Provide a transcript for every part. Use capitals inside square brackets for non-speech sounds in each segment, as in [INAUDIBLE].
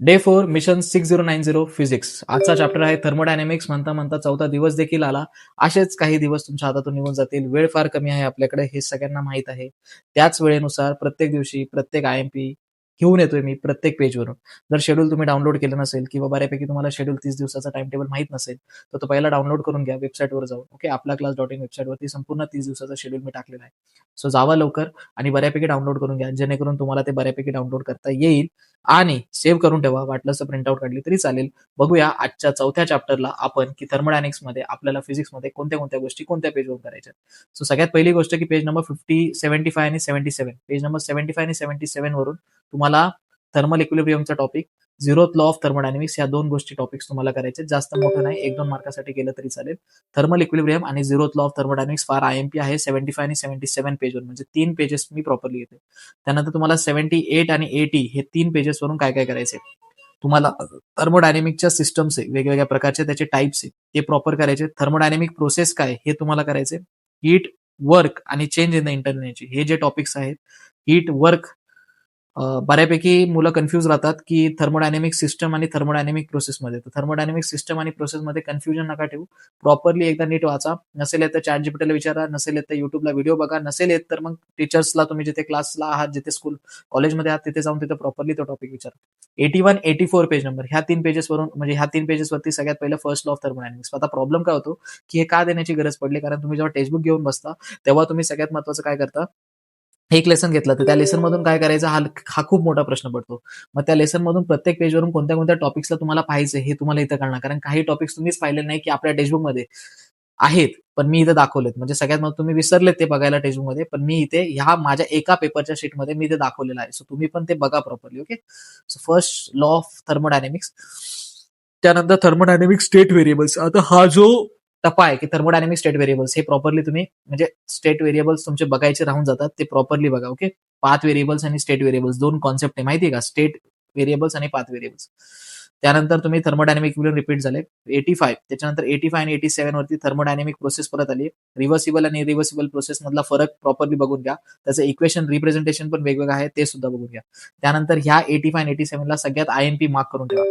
Day four mission six zero nine zero physics आजचा chapter आहे thermodynamics म्हणता म्हणता चौथा दिवस देखील आला. असेच काही दिवस तुमच्या हातातून निघून जातील. वेळ फार कमी आहे आपल्याकडे हे सगळ्यांना माहीत आहे. त्याच वेळेनुसार प्रत्येक दिवशी प्रत्येक आय एम पी घेऊन येतोय मी प्रत्येक पेजवरून जर शेड्यूल तुम्ही डाउनलोड केलं नसेल किंवा बऱ्यापैकी तुम्हाला शेड्यूल तीस दिवसाचा टाइम टेबल माहीत नसेल तर तो पहिला डाउनलोड करून घ्या वेबसाईटवर जाऊन. ओके आपला क्लास डॉट इन वेबसाईटवरती संपूर्ण तीस दिवसाचा शेड्यूल मी टाकलेला आहे. सो जावा लवकर आणि बऱ्यापैकी डाउनलोड करून घ्या जेणेकरून तुम्हाला ते बऱ्यापैकी डाउनलोड करता येईल आणि सेव्ह करून ठेवा. वाटलं तर प्रिंटआउट काढली तरी चालेल. बघूया आजच्या चौथ्या चॅप्टरला आपण की थर्मोडायनिक्समध्ये आपल्याला फिजिक्समध्ये कोणत्या कोणत्या गोष्टी कोणत्या पेजवर करायच्या सो सगळ्यात पहिली गोष्ट की page number fifty seventy five आणि seventy seven page number seventy five आणि सेव्हन्टी सेव्हन वरून तुम्हाला thermal इक्विलिब्रियमचा topic zeroth law of thermodynamics या दोन गोष्टी टॉपिक्स तुम्हाला करायचे. जास्त मोठं नाही एक दोन मार्कासाठी केलं तरी चालेल. थर्मल इक्विलिब्रियम आणि झिरोथ लॉ ऑफ थर्मोडायनिक्स फार आय एम पी आहे सेव्हन्टी फाय आणि सेव्हन्टी सेव्हन पेजवर म्हणजे तीन पेजेस मी प्रॉपरली येते. त्यानंतर तुम्हाला सेव्हन्टी एट आणि एटी हे तीन पेजेस वरून काय काय करायचे? तुम्हाला थर्मोडायनेमिकच्या सिस्टम्स आहे वेगवेगळ्या प्रकारचे त्याचे टाईप्स आहे ते प्रॉपर करायचे. थर्मोडायनेमिक प्रोसेस काय हे तुम्हाला करायचे? हीट वर्क आणि चेंज इन द इंटरनेटचे हे जे टॉपिक्स आहेत हीट वर्क बऱ्यापैकी मुलं कन्फ्यूज राहतात की थर्मोडायनेमिक सिस्टम आणि थर्मोडायनेमिक प्रोसेसमध्ये तर थर्मोडायनेमिक सिस्टम आणि प्रोसेसमध्ये कन्फ्युजन नका ठेवू. प्रॉपरली एकदा नीट वाचा. नसेल येत तर चॅट जीपीटीला विचारा. नसेल येत तर युट्यूबला व्हिडिओ बघा. नसेल येत तर मग टीचर्सला तुम्ही जिथे क्लासला आहात जिथे स्कूल कॉलेजमध्ये आहात तिथे जाऊन तिथे प्रॉपरली तो टॉपिक विचारा. Eighty one eighty four page number ह्या तीन पेजेसवरून म्हणजे ह्या तीन पेजेसवरती सगळ्यात पहिलं फर्स्ट लॉ ऑफ थर्मोडायनेमिक्स आता प्रॉब्लेम काय होतो? की हे का देण्याची गरज पडली? कारण तुम्ही जेव्हा टेक्स्टबुक घेऊन बसता तेव्हा तुम्ही सगळ्यात महत्वाचं काय करता? एक लेसन घेतलं तर त्या लेसन मधून काय करायचं? हा हा खूप मोठा प्रश्न पडतो. मग त्या लेसन मधून प्रत्येक पेजवरून कोणत्या कोणत्या टॉपिक्सला तुम्हाला पाहायचं हे तुम्हाला इथं कळणार. कारण काही टॉपिक्स तुम्हीच पाहिले नाही की आपल्या टेक्स्टबुकमध्ये आहेत पण मी इथं दाखवलेत. म्हणजे सगळ्यात मग तुम्ही विसरलेत ते बघायला टेक्स्टबुकमध्ये पण मी इथे ह्या माझ्या एका पेपरच्या शीटमध्ये मी ते दाखवलेलं आहे. सो तुम्ही पण ते बघा properly okay so first law of thermodynamics त्यानंतर थर्मोडायनेमिक स्टेट व्हेरिएबल्स आता हा जो टप्पा आहे की थर्मोडायनामिक स्टेट व्हेरिएबल्स हे प्रॉपरली तुम्ही म्हणजे स्टेट व्हेरिएबल्स तुमचे बघायचे राहून जातात ते प्रॉपरली बघा ओके पाथ व्हेरिएबल्स आणि स्टेट व्हेरिएबल्स दोन कॉन्सेप्ट आहे माहिती आहे का? स्टेट व्हेरिएबल्स आणि पाथ व्हेरिएबल्स त्यानंतर तुम्ही थर्मोडायनेमिक रिपीट झाले. एटी फाय त्याच्यानंतर एटी फाय आणि एटी सेव्हन वरती थर्मोडायनामिक प्रोसेस परत आली. रिव्हर्सिबल आणि रिव्हर्सिबल प्रोसेस मधला फरक प्रॉपरली बघून घ्या. त्याचं इक्वेशन रिप्रेझेंटेशन पण वेगवेगळं आहे ते सुद्धा बघून घ्या. त्यानंतर ह्या एटी फाय आणि एटी सेव्हनला सगळ्यात आय एम पी मार्क करून ठेवा.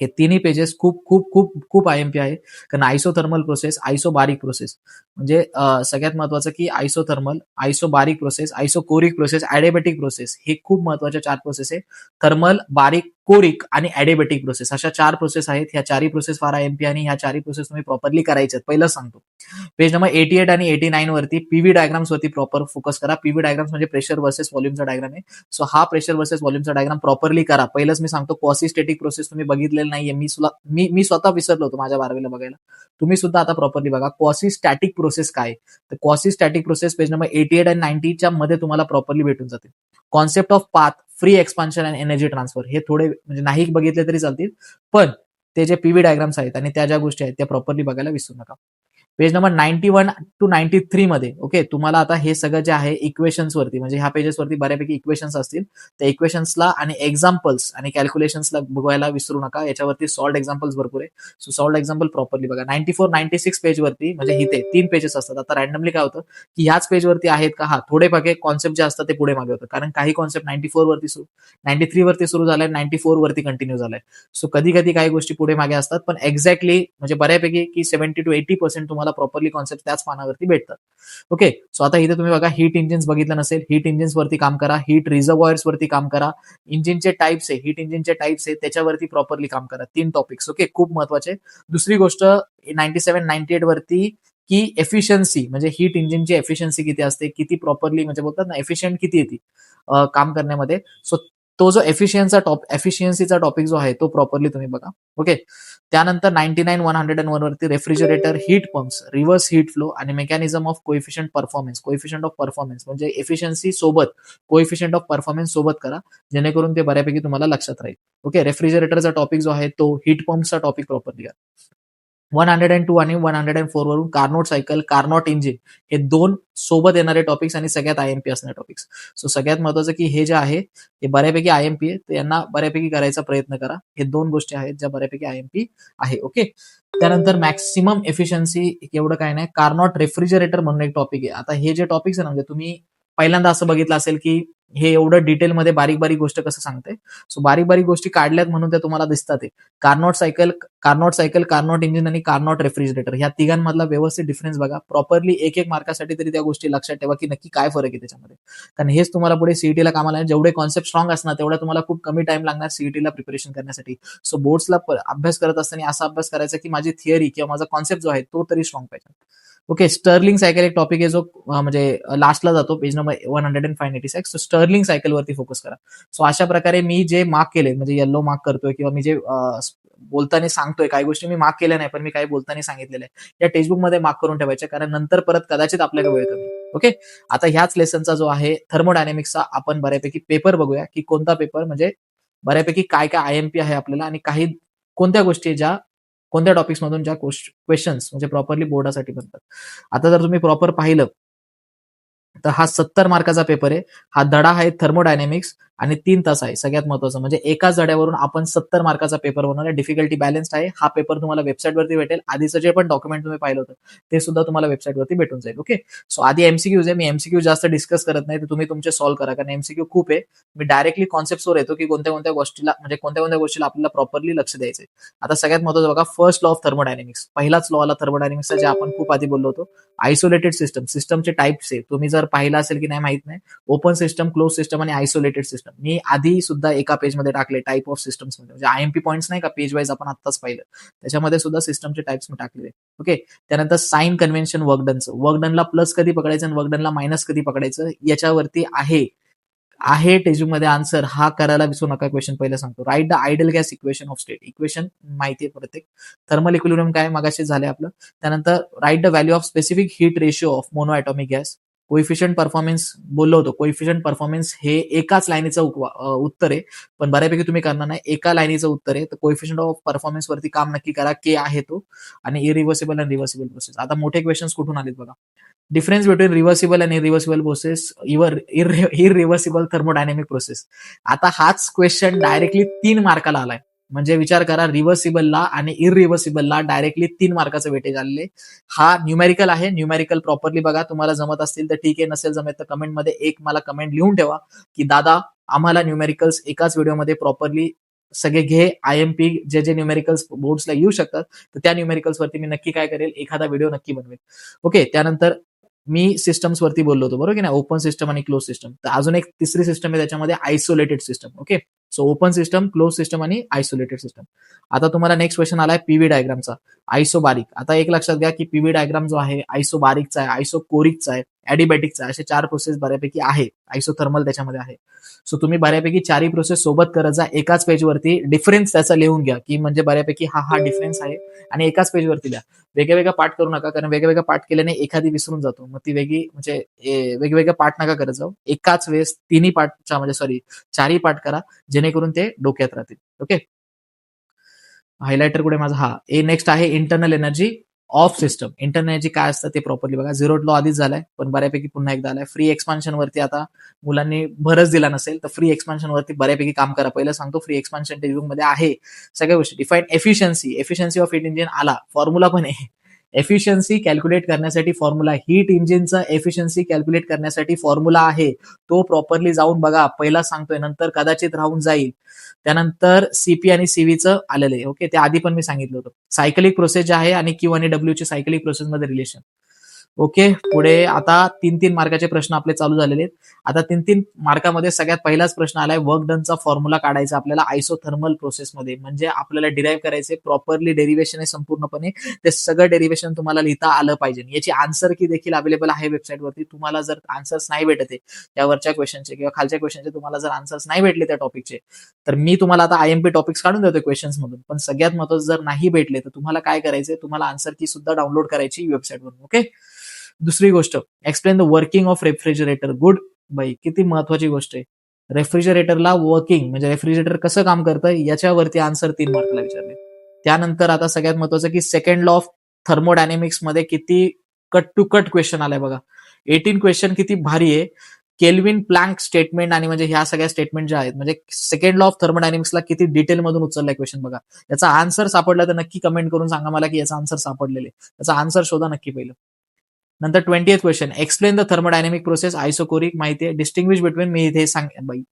हे तिन्ही पेजेस खूप खूप खूप खूप आय एम पी आहे. कारण आयसो थर्मल प्रोसेस आयसो बारीक प्रोसेस म्हणजे सगळ्यात महत्वाचं की isothermal isobaric process isochoric process adiabatic process हे खूप महत्त्वाच्या चार प्रोसेस आहे. थर्मल बारीक कोरिक आणि ॲडेबेटिक प्रोसेस अशा चार प्रोसेस आहेत. ह्या चारही प्रोसेस फार आय आणि ह्या चारही प्रोसेस तुम्ही प्रॉपरली करायचे पहिलं सांगतो. पेज नंबर एटी एट आणि एटी नाईन वरती पीव्ही डायग्राम्स वरती प्रॉपर फोकस करा. पीव्ही डायग्राम्स म्हणजे प्रेशर वर्सेस व्हॉल्यूमचा डायग्राम आहे. सो हा प्रेशर वर्सेस व्हॉल्यूमचा डायग्राम प्रॉपरली करा. पहिलंच मी सांगतो कॉसिस्टेटिक स्टेटिक प्रोसेस तुम्ही बघितलेलं नाहीये. मी मी मी स्वतः विसरलो होतो माझ्या बारावीला बघायला. तुम्ही सुद्धा आता प्रॉपरली बघा. क्वासी स्टॅटिक प्रोसेस काय? तर quasistatic static process page number eighty eight आणि नाईन्टीच्या मध्ये तुम्हाला प्रॉपरली भेटून जाते. Concept of path free expansion and energy transfer हे थोडे म्हणजे नाही बघितले तरी चालतील. पण ते जे पीव्ही डायग्राम्स आहेत आणि त्या ज्या गोष्टी आहेत त्या प्रॉपरली बघायला विसरू नका. Page number ninety one to ninety three मध्ये ओके तुम्हाला आता हे सगळं जे आहे इक्वेशन्स वरती म्हणजे ह्या पेजेसवरती बऱ्यापैकी इक्वेशन्स असतील. त्या इक्वेशन्सला आणि एक्झाम्पल्स आणि कॅल्क्युलेशन्सला बघायला विसरू नका. याच्यावरती सॉल्ड एक्झाम्पल्स भरपूर आहे. सो सॉल्ड एक्झाम्पल प्रॉपरली बघा. Ninety four ninety six page वरती म्हणजे इथे तीन पेजेस असतात. आता रॅन्डमली काय होतं की ह्याच पेजवरती आहेत का? हा थोडे भागे कॉन्सेप्ट जे असतात ते पुढे मागे होतं. कारण काही कॉन्सेप्ट नाईन्टी फोर वरती सुरू नाईन्टी थ्री वरती सुरू झालाय नाईन्टी फोर वरती कंटिन्यू झालाय. सो कधी कधी काही गोष्टी पुढे मागे असतात. पण एक्झॅक्टली म्हणजे बऱ्यापैकी की सेव्हन्टी टू एटी पर्सेंट तुम्हाला प्रॉपरली कॉन्सेप्ट त्याच पानावरती भेटतात. ओके सो आता इथे तुम्ही बघा हीट इंजिन्स बघितलं नसेल हीट इंजिन्स वरती काम करा हीट रिझर्वॉयर्स वरती काम करा इंजिनचे टाईप्स आहे हीट इंजिनचे टाईप्स आहे त्याच्यावरती प्रॉपरली काम करा. तीन टॉपिक्स ओके खूप महत्त्वाचे. दुसरी गोष्ट नाईन्टी सेव्हन नाईन्टी एट वरती की एफिशियन्सी म्हणजे हीट इंजिनची एफिशियन्सी किती असते किती प्रॉपरली म्हणजे बोलतात ना एफिशियंट किती येते काम करण्यामध्ये. सो तो जो एफिशियन्सचा टॉप एफिशियन्सीचा टॉपिक जो आहे तो प्रॉपरली तुम्ही बघा. ओके त्यानंतर ninety nine one hundred and one वरती refrigerator heat pumps reverse heat flow आणि mechanism of coefficient performance coefficient of performance म्हणजे एफिशियन्सी सोबत कोइफिशियंट ऑफ परफॉर्मन्स सोबत करा. जेणेकरून ते बऱ्यापैकी तुम्हाला लक्षात राहील. ओके रेफ्रिजरेटरचा टॉपिक जो आहे तो हीट पंप्सचा टॉपिक प्रॉपरली करा वन हंड्रेड अँड टू आणि वन हंड्रेड अँड फोर वरून कार्नोट सायकल कार्नॉट इंजिन हे दोन सोबत येणारे टॉपिक्स आणि सगळ्यात आय एम पी असणारे टॉपिक्स सो सगळ्यात महत्वाचं की हे जे आहे हे बऱ्यापैकी आय एम पी आहे यांना बऱ्यापैकी करायचा प्रयत्न करा. हे दोन गोष्टी आहेत ज्या बऱ्यापैकी आय एम पी आहे ओके त्यानंतर मॅक्सिमम एफिशियन्सी एवढं काय नाही कार्नॉट रेफ्रिजरेटर म्हणून एक टॉपिक आहे. आता हे जे टॉपिक्स आहे ना म्हणजे तुम्ही पहिल्यांदा असं बघितलं असेल की हे एवढं डिटेलमध्ये बारीक बारीक गोष्ट कसं सांगते? सो बारीक बारीक गोष्टी काढल्यात म्हणून त्या तुम्हाला दिसतात Carnot cycle Carnot cycle Carnot engine आणि कार्नॉट रेफ्रिजरेटर ह्या तिघांमधला व्यवस्थित डिफरन्स बघा. प्रॉपरली एक एक मार्कासाठी तरी त्या गोष्टी लक्षात ठेवा की नक्की काय फरक आहे त्याच्यामध्ये. कारण हेच तुम्हाला पुढे सीईटीला कामाला आहे. जेवढे कॉन्सेप्ट स्ट्रॉंग असणार तेवढा तुम्हाला खूप कमी टाइम लागणार सीईटीला प्रिपरेशन करण्यासाठी. सो बोर्ड्सला अभ्यास करत असताना असा अभ्यास करायचा की माझी थिअरी किंवा माझा कॉन्सेप्ट जो आहे तो तरी स्ट्रॉंग पाहिजे. ओके स्टर्लिंग सायकल एक टॉपिक आहे जो म्हणजे लास्टला जातो page number one hundred and five eighty six so Stirling सायकलवरती focus करा. सो अशा प्रकारे मी जे मार्क केले म्हणजे येल्लो मार्क करतोय किंवा मी जे बोलताना सांगतोय काही गोष्टी मी मार्क केल्या नाही पण मी काही बोलताना सांगितलेल्या आहे या टेक्स्टबुकमध्ये मार्क करून ठेवायचे कारण नंतर परत कदाचित आपल्याकडे वेळ कमी ओके? आता ह्याच लेसनचा जो आहे थर्मोडायनेमिक्सचा आपण बऱ्यापैकी पेपर बघूया की कोणता पेपर म्हणजे बऱ्यापैकी काय काय आय एम पी आहे आपल्याला आणि काही कोणत्या गोष्टी ज्या कोणत्या टॉपिक्स मधून ज्या क्वेश्चन्स म्हणजे प्रॉपरली बोर्डासाठी बनतात. आता जर तुम्ही प्रॉपर पाहिलं तर हा सत्तर मार्काचा पेपर आहे. हा धडा आहे थर्मोडायनेमिक्स आणि तीन तास आहे सगळ्यात महत्वाचं. म्हणजे एकाच जड्यावरून आपण सत्तर मार्काचा पेपर बनवला डिफिकल्टी बॅलन्स्ड आहे. हा पेपर तुम्हाला वेबसाईटवरती भेटेल. आधीचं जे पण डॉक्युमेंट तुम्ही पाहिलं होतं ते सुद्धा तुम्हाला वेबसाईटवरती भेटून जाईल ओके सो आधी एमसीक्यूज आहे. मी एमसीक्यू जास्त डिस्कस करत नाही. तर तुम्ही तुमचे सॉल्व्ह करा. कारण एमसीक्यू खूप आहे. मी डायरेक्टली कॉन्सेप्टवर येतो की कोणत्या कोणत्या गोष्टीला म्हणजे कोणत्या कोणत्या गोष्टीला आपल्याला प्रॉपरली लक्ष द्यायचं आता सगळ्यात महत्वाचं बघा फर्स्ट लॉ ऑफ थर्मोडायनेमिक्स पहिलाच लॉ आला थर्मोडायनेमिक्सचा जे आपण खूप आधी बोललो होतो आयसोलेटेड सिस्टम सिस्टमचे टाईप्स आहे. तुम्ही जर पाहिलं असेल की नाही माहीत नाही. ओपन सिस्टम क्लोज सिस्टम आणि आयसोलेटेड सिस्टम मी आधी सुद्धा एका पेजमध्ये टाकले टाईप ऑफ सिस्टम्समध्ये. म्हणजे आयएमपी पॉईंट्स नाही का? पेज वाईज आपण आत्ताच पाहिलं. त्याच्यामध्ये सुद्धा सिस्टमचे टाइप्स मी टाकलेले. ओके त्यानंतर साइन कन्व्हेन्शन वर्कडनचं वर्कडनला प्लस कधी पकडायचं आणि वर्कडनला मायनस कधी पकडायचं? याच्यावरती आहे. आहे टेजूमध्ये आन्सर हा करायला विसरू नका क्वेश्चन पहिले सांगतो. Write the ideal gas equation of state equation माहिती आहे प्रत्येक. थर्मल इक्विलिब्रियम काय? मागाशी झाले आपलं. त्यानंतर write the value of specific heat ratio of monatomic gas coefficient performance बोललो होतो. कोइफिशियंट परफॉर्मन्स हे एकाच लाईनीचं उत्तर आहे. पण बऱ्यापैकी तुम्ही करणार नाही. एका लाईनीचं उत्तर आहे. तर कोइफिशियंट ऑफ परफॉर्मन्स वरती काम नक्की करा. के आहे तो. आणि इरिव्हर्सिबल अँड रिव्हर्सिबल प्रोसेस आता मोठे क्वेश्चन्स कुठून आलेत बघा. डिफरन्स बिटवीन रिव्हर्सिबल आणि इरिव्हर्सिबल प्रोसेस इवर इरिव्हर्सिबल थर्मोडायनेमिक प्रोसेस आता हाच क्वेश्चन डायरेक्टली तीन मार्काला आलाय. म्हणजे विचार करा रिव्हर्सिबलला आणि इरिव्हर्सिबलला डायरेक्टली तीन मार्काचं वेटेज आलेले हा न्यूमेरिकल आहे. न्यूमेरिकल प्रॉपरली बघा तुम्हाला जमत असतील तर ठीक आहे नसेल जमत तर कमेंटमध्ये एक मला कमेंट लिहून ठेवा की दादा आम्हाला न्यूमेरिकल्स एकाच व्हिडिओमध्ये प्रॉपरली सगळे घे. आय एम पी जे जे न्यूमेरिकल्स बोर्ड्सला येऊ शकतात तर त्या न्यूमेरिकल्स वरती मी नक्की काय करेल? एखादा व्हिडिओ नक्की बनवेल. ओके त्यानंतर मी सिस्टम्स वरती बोललो होतो बरोबर की नाही? ओपन सिस्टम आणि क्लोज सिस्टम तर अजून एक तिसरी सिस्टम आहे त्याच्यामध्ये isolated system okay so open system close system आणि आयसोलेटेड सिस्टम आता तुम्हाला नेक्स्ट क्वेश्चन आलाय पीव्ही डायग्रामचा आयसो बारीक आता एक लक्षात घ्या की पीव्ही डायग्राम जो आहे आयसो बारीकचा आहे आयसो कोरिकचा आहे ॲडिबॅटिकचा आहे असे चार प्रोसेस बऱ्यापैकी आहे आयसो थर्मल त्याच्यामध्ये आहे. सो तुम्ही बऱ्यापैकी चारही प्रोसेस सोबत करत जा एकाच पेजवरती डिफरन्स त्याचा लिहून घ्या की म्हणजे बऱ्यापैकी हा हा डिफरन्स आहे आणि एकाच पेजवरती लिहा वेगवेगळा पाठ करू नका कारण वेगवेगळा पाठ केल्याने एखादी विसरून जातो. मग ती वेगळी म्हणजे ए, पाठ नका करत जाऊ. एकाच वेळेस तिन्ही पाठच्या म्हणजे सॉरी चारही पाठ करा. जेणेकरून ते डोक्यात राहतील. ओके हायलायटर कुठे माझा? हा. ए नेक्स्ट आहे internal energy of system internal energy काय असतं ते प्रॉपरली बघा. झिरो लॉ आधीच झालाय पण बऱ्यापैकी पुन्हा एकदा आलाय. फ्री एक्सपान्शन वरती आता मुलांनी भरच दिला नसेल तर फ्री एक्सपान्शन वरती बऱ्यापैकी काम करा. पहिलं सांगतो फ्री एक्सपान्शन टेक्स्टबुकमध्ये आहे सगळ्या गोष्टी. Define efficiency efficiency of heat engine आला. फॉर्म्युला पण आहे. एफिशियन्सी कॅल्क्युलेट करण्यासाठी फॉर्म्युला हीट इंजिनचा एफिशियन्सी कॅल्क्युलेट करण्यासाठी फॉर्म्युला आहे. तो प्रॉपरली जाऊन बघा. पहिला सांगतोय नंतर कदाचित राहून जाईल. त्यानंतर सीपी आणि सीव्हीचं आलेलं आहे. ओके ते आधी पण मी सांगितलं होतं. सायकलिक प्रोसेस जे आहे आणि क्यू आणि डब्ल्यूची सायकलिक प्रोसेस मध्ये रिलेशन ओके पुढे आता तीन तीन मार्काचे प्रश्न आपले चालू झालेले आहेत. आता तीन तीन मार्कामध्ये सगळ्यात पहिलाच प्रश्न आलाय वर्क डनचा फॉर्म्युला काढायचा आपल्याला आयसोथर्मल प्रोसेसमध्ये म्हणजे आपल्याला डिराईव्ह करायचे प्रॉपरली डेरिव्हेशन आहे संपूर्णपणे ते सगळं डेरिव्हेशन तुम्हाला लिहिता आलं पाहिजे. याची आन्सर की देखील अवेलेबल आहे वेबसाईटवरती तुम्हाला जर आन्सर्स नाही भेटत आहे त्यावरच्या क्वेश्चनचे किंवा खालच्या क्वेश्चनचे तुम्हाला जर आन्सर्स नाही भेटले त्या टॉपिकचे तर मी तुम्हाला आता आयएमपी टॉपिक्स काढून देतो क्वेश्चन्स मधून. पण सगळ्यात महत्वाचं जर नाही भेटले तर तुम्हाला काय करायचं तुम्हाला आन्सर की सुद्धा डाउनलोड करायची वेबसाईटवरून ओके दुसरी गोष्ट explain the working of refrigerator good बाई किती महत्वाची गोष्ट आहे. रेफ्रिजरेटरला वर्किंग म्हणजे रेफ्रिजरेटर कसं काम करतं? याच्यावरती आन्सर तीन मार्कला विचारले. त्यानंतर आता सगळ्यात महत्वाचं की सेकंड लॉ ऑफ थर्मोडायनेमिक्समध्ये किती कट टू कट क्वेश्चन आलाय बघा. एटीन क्वेश्चन किती भारी आहे. केल्विन प्लँक स्टेटमेंट आणि म्हणजे ह्या सगळ्या स्टेटमेंट ज्या आहेत म्हणजे सेकंड लॉ ऑफ थर्मोडायनेमिक्सला किती डिटेल मधून उचललाय क्वेश्चन बघा. याचा आन्सर सापडला तर नक्की कमेंट करून सांगा मला की याचा आन्सर सापडलेले याचा आन्सर शोधा नक्की पहिलं. नंतर twenty question explain the thermodynamic process isochoric माहिती आहे. डिस्टिंग्विश बिटवीन मी इथे सांग बाई.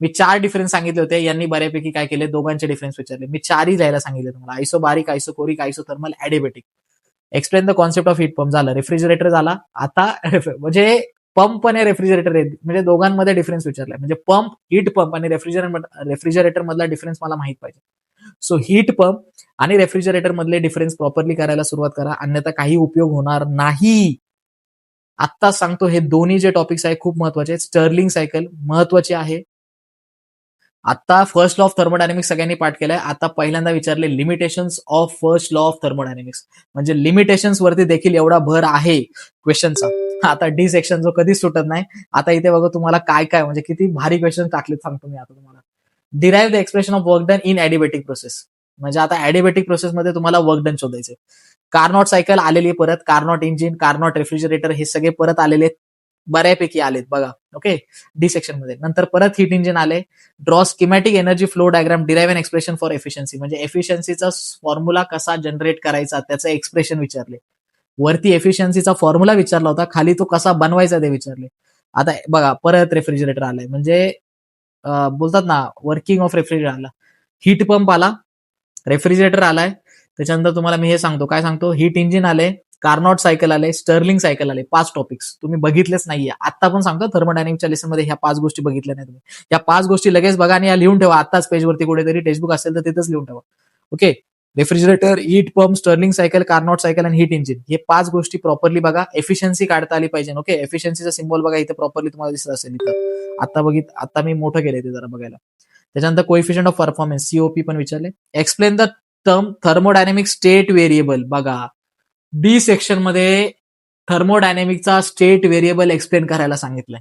मी चार डिफरन्स सांगितले होते. यांनी बऱ्यापैकी काय केले? दोघांचे डिफरन्स विचारले. मी चारही लिहायला सांगितले तुम्हाला. Isobaric isochoric isothermal adiabatic explain the concept of heat pump झालं. रेफ्रिजरेटर झाला. आता [LAUGHS] म्हणजे पंप आणि रेफ्रिजरेटर म्हणजे दोघांमध्ये डिफरन्स विचारलाय. म्हणजे पंप हीट पंप आणि रेफ्रिजरेटर रेफ्रिजरेटर मधला डिफरन्स मला माहीत पाहिजे. सो हीट पंप आणि रेफ्रिजरेटर मधले डिफरन्स प्रॉपरली करायला सुरुवात करा. अन्यथा काही उपयोग होणार नाही. आत्ता सांगतो हे दोन्ही जे टॉपिक्स आहे खूप महत्त्वाचे आहेत. स्टर्लिंग सायकल महत्वाची आहे. आता फर्स्ट लॉ ऑफ थर्मोडायनेमिक्स सगळ्यांनी पाठ केलाय. आता पहिल्यांदा विचारले limitations of first law of thermodynamics म्हणजे लिमिटेशन्स वरती देखील एवढा भर आहे. क्वेश्चनचा आता डी सेक्शन जो कधीच सुटत नाही. आता इथे बघा तुम्हाला काय काय म्हणजे किती भारी क्वेश्चन टाकलेत सांगतो मी आता तुम्हाला. Derive the expression of work done in adiabatic process म्हणजे आता ऍडिबेटिक प्रोसेसमध्ये तुम्हाला वर्क डन शोधायचे कार्नॉट सायकल आलेली परत कार्नॉट इंजिन कार्नॉट रेफ्रिजरेटर हे सगळे परत आलेले बऱ्यापैकी आलेत बघा. ओके डी सेक्शनमध्ये. नंतर परत हिट इंजिन आले draw schematic energy flow diagram derive an expression for efficiency म्हणजे एफिशियन्सीचा फॉर्म्युला कसा जनरेट करायचा त्याचं एक्सप्रेशन विचारले. वरती एफिशियन्सीचा फॉर्म्युला विचारला होता. खाली तो कसा बनवायचा ते विचारले. आता बघा परत रेफ्रिजरेटर आलाय. म्हणजे बोलतात ना वर्किंग ऑफ रेफ्रिजरेटर आला. हीट पंप आला. रेफ्रिजरेटर आलाय. त्याच्यानंतर तुम्हाला मी हे सांगतो. काय सांगतो? हीट इंजिन आले. कार्नॉट सायकल आले. स्टर्लिंग सायकल आले. पाच टॉपिक्स तुम्ही बघितलेच नाहीये. आता पण सांगतो थर्मोडायनिकच्या लेसनमध्ये ह्या पाच गोष्टी बघितल्या नाही तुम्ही. या पाच गोष्टी लगेच बघा आणि या लिहून ठेवा. आताच पेजवरती कुठेतरी टेक्स्टबुक असेल तर तिथेच लिहून ठेवा. Okay refrigerator heat pump Stirling cycle Carnot cycle आणि हीट इंजिन हे पाच गोष्टी प्रॉपरली बघा. एफिशियन्सी काढता आली पाहिजे ओके एफिशियन्सीचा सिम्बॉल बघा इथे प्रॉपरली तुम्हाला दिसत असेल इथं. आता बघित आता मी मोठं केलं ते जरा बघायला. त्याच्यानंतर कोइफिशियंट ऑफ परफॉर्मन्स सीओपी पण विचारले. Explain the term thermodynamic state variable बघा. डी सेक्शनमध्ये थर्मोडायनेमिकचा स्टेट व्हेरिएबल एक्सप्लेन करायला सांगितलंय.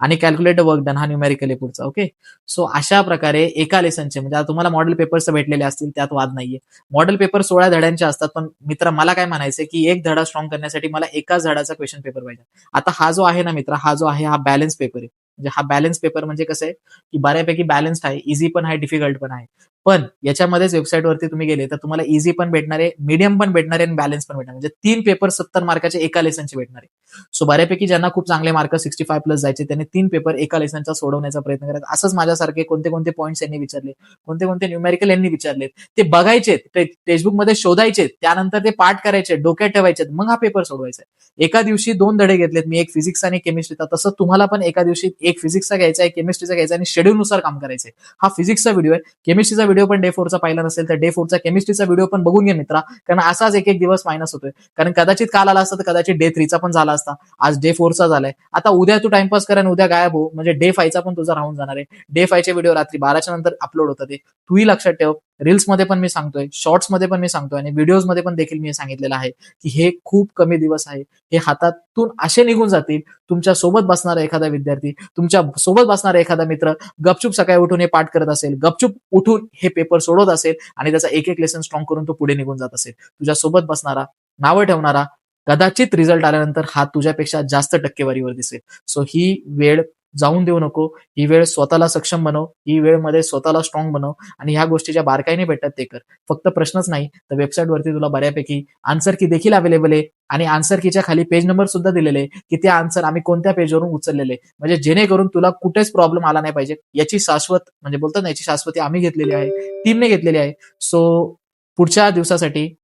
आणि कॅल्क्युलेटर वर्क डन हा न्यूमेरिकली पुढचा ओके सो अशा प्रकारे एका लेसनचे म्हणजे आता तुम्हाला मॉडेल पेपर्स भेटलेले असतील त्यात वाद नाहीये. मॉडेल पेपर सोळा धड्यांचे असतात पण मित्र मला काय म्हणायचं की एक धडा स्ट्रॉंग करण्यासाठी मला एकाच धडाचा क्वेश्चन पेपर पाहिजे. आता हा जो आहे ना मित्र हा जो आहे हा बॅलन्स पेपर आहे. म्हणजे हा बॅलन्स पेपर म्हणजे कसं आहे? की बऱ्यापैकी बॅलन्स्ड आहे इझी पण आहे डिफिकल्ट पण आहे. पण याच्यामध्येच वेबसाईटवरती तुम्ही गेले तर तुम्हाला इझी पण भेटणार आहे मीडियम पण भेटणार आहे आणि बॅलन्स पण भेटणार. म्हणजे तीन पेपर सत्तर मार्काचे एका लेसनचे भेटणार. आहे सो बऱ्यापैकी ज्यांना खूप चांगले मार्क सिक्स्टी फाय प्लस जायचे त्यांनी तीन पेपर एका लेसनचा सोडवण्याचा प्रयत्न करायचा असंच माझ्यासारखे कोणते कोणते पॉईंट्स यांनी विचारले कोणते कोणते न्यूमेरिकल यांनी विचारले ते बघायचे टेक्स्टबुकमध्ये शोधायचे त्यानंतर ते पाठ करायचे डोक्यात ठेवायचे मग हा पेपर सोडवायचा एका दिवशी दोन धडे घेतलेत मी एक फिजिक्स आणि केमिस्ट्रीचा तसं तुम्हाला पण एका दिवशी एक फिजिक्सचा घ्यायचा आहे केमिस्ट्रीचा घ्यायचा आणि शेड्यूलनुसार काम करायचं हा फिजिक्सचा व्हिडिओ आहे केमिस्ट्रीचा व्हिडिओ पण डे फोरचा पाहिला नसेल तर डे फोरचा केमिस्ट्रीचा व्हिडिओ पण बघून घे मित्रा. कारण असाच एक एक दिवस मायनस होतोय. कारण कदाचित काल आला असता तर कदाचित डे थ्रीचा पण झाला असता. आज डे फोरचा झालाय. आता उद्या तू टाइमपास कर आणि उद्या गायब हो. म्हणजे डे फायचा पण तुझा राहून जाणार आहे. डे फायचे व्हिडिओ रात्री बाराच्या नंतर अपलोड होतात ते. तूही लक्षात ठेव. रील्समध्ये पण मी सांगतोय शॉर्ट्समध्ये पण मी सांगतोय आणि व्हिडिओजमध्ये पण देखील मी सांगितलेलं आहे की हे खूप कमी दिवस आहे. हे हातातून असे निघून जातील तुमच्यासोबत बसणारा एखादा विद्यार्थी तुमच्यासोबत बसणारा एखादा मित्र गपचूप सकाळी उठून हे पाठ करत असेल गपचूप उठून हे पेपर सोडवत असेल आणि त्याचा एक एक लेसन स्ट्रॉंग करून तो पुढे निघून जात असेल. तुझ्या सोबत बसणारा नावं ठेवणारा कदाचित रिझल्ट आल्यानंतर हा तुझ्यापेक्षा जास्त टक्केवारीवर दिसेल. सो ही वेळ जाऊन देऊ नको. ही वेळ स्वतःला सक्षम बनव. ही वेळमध्ये स्वतःला स्ट्रॉंग बनव. आणि ह्या गोष्टीच्या बारकाईने भेटतात ते कर. फक्त प्रश्नच नाही तर वेबसाईट वरती तुला बऱ्यापैकी आन्सर की देखील अवेलेबल आहे. आणि आन्सर कीच्या खाली पेज नंबर सुद्धा दिलेले की ते आन्सर आम्ही कोणत्या पेजवरून उचललेले म्हणजे जेणेकरून तुला कुठेच प्रॉब्लेम आला नाही पाहिजे. याची शाश्वत म्हणजे बोलतात ना याची शाश्वती आम्ही घेतलेली आहे. टीमने घेतलेली आहे. सो पुढच्या दिवसासाठी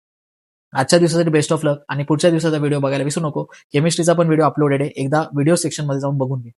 आजच्या दिवसासाठी बेस्ट ऑफ लक आणि पुढच्या दिवसाचा व्हिडिओ बघायला विसरू नको. केमिस्ट्रीचा पण व्हिडिओ अपलोडेड आहे. एकदा व्हिडिओ सेक्शनमध्ये जाऊन बघून घे.